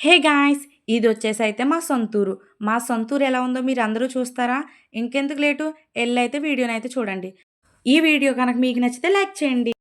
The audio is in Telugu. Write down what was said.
హే గాయ్స్ ఇది వచ్చేసి అయితే మా సొంతూరు. మా సొంతూరు ఎలా ఉందో మీరు అందరూ చూస్తారా? ఇంకెందుకు లేటు? వెళ్ళైతే వీడియోని అయితే చూడండి. ఈ వీడియో కనుక మీకు నచ్చితే లైక్ చేయండి.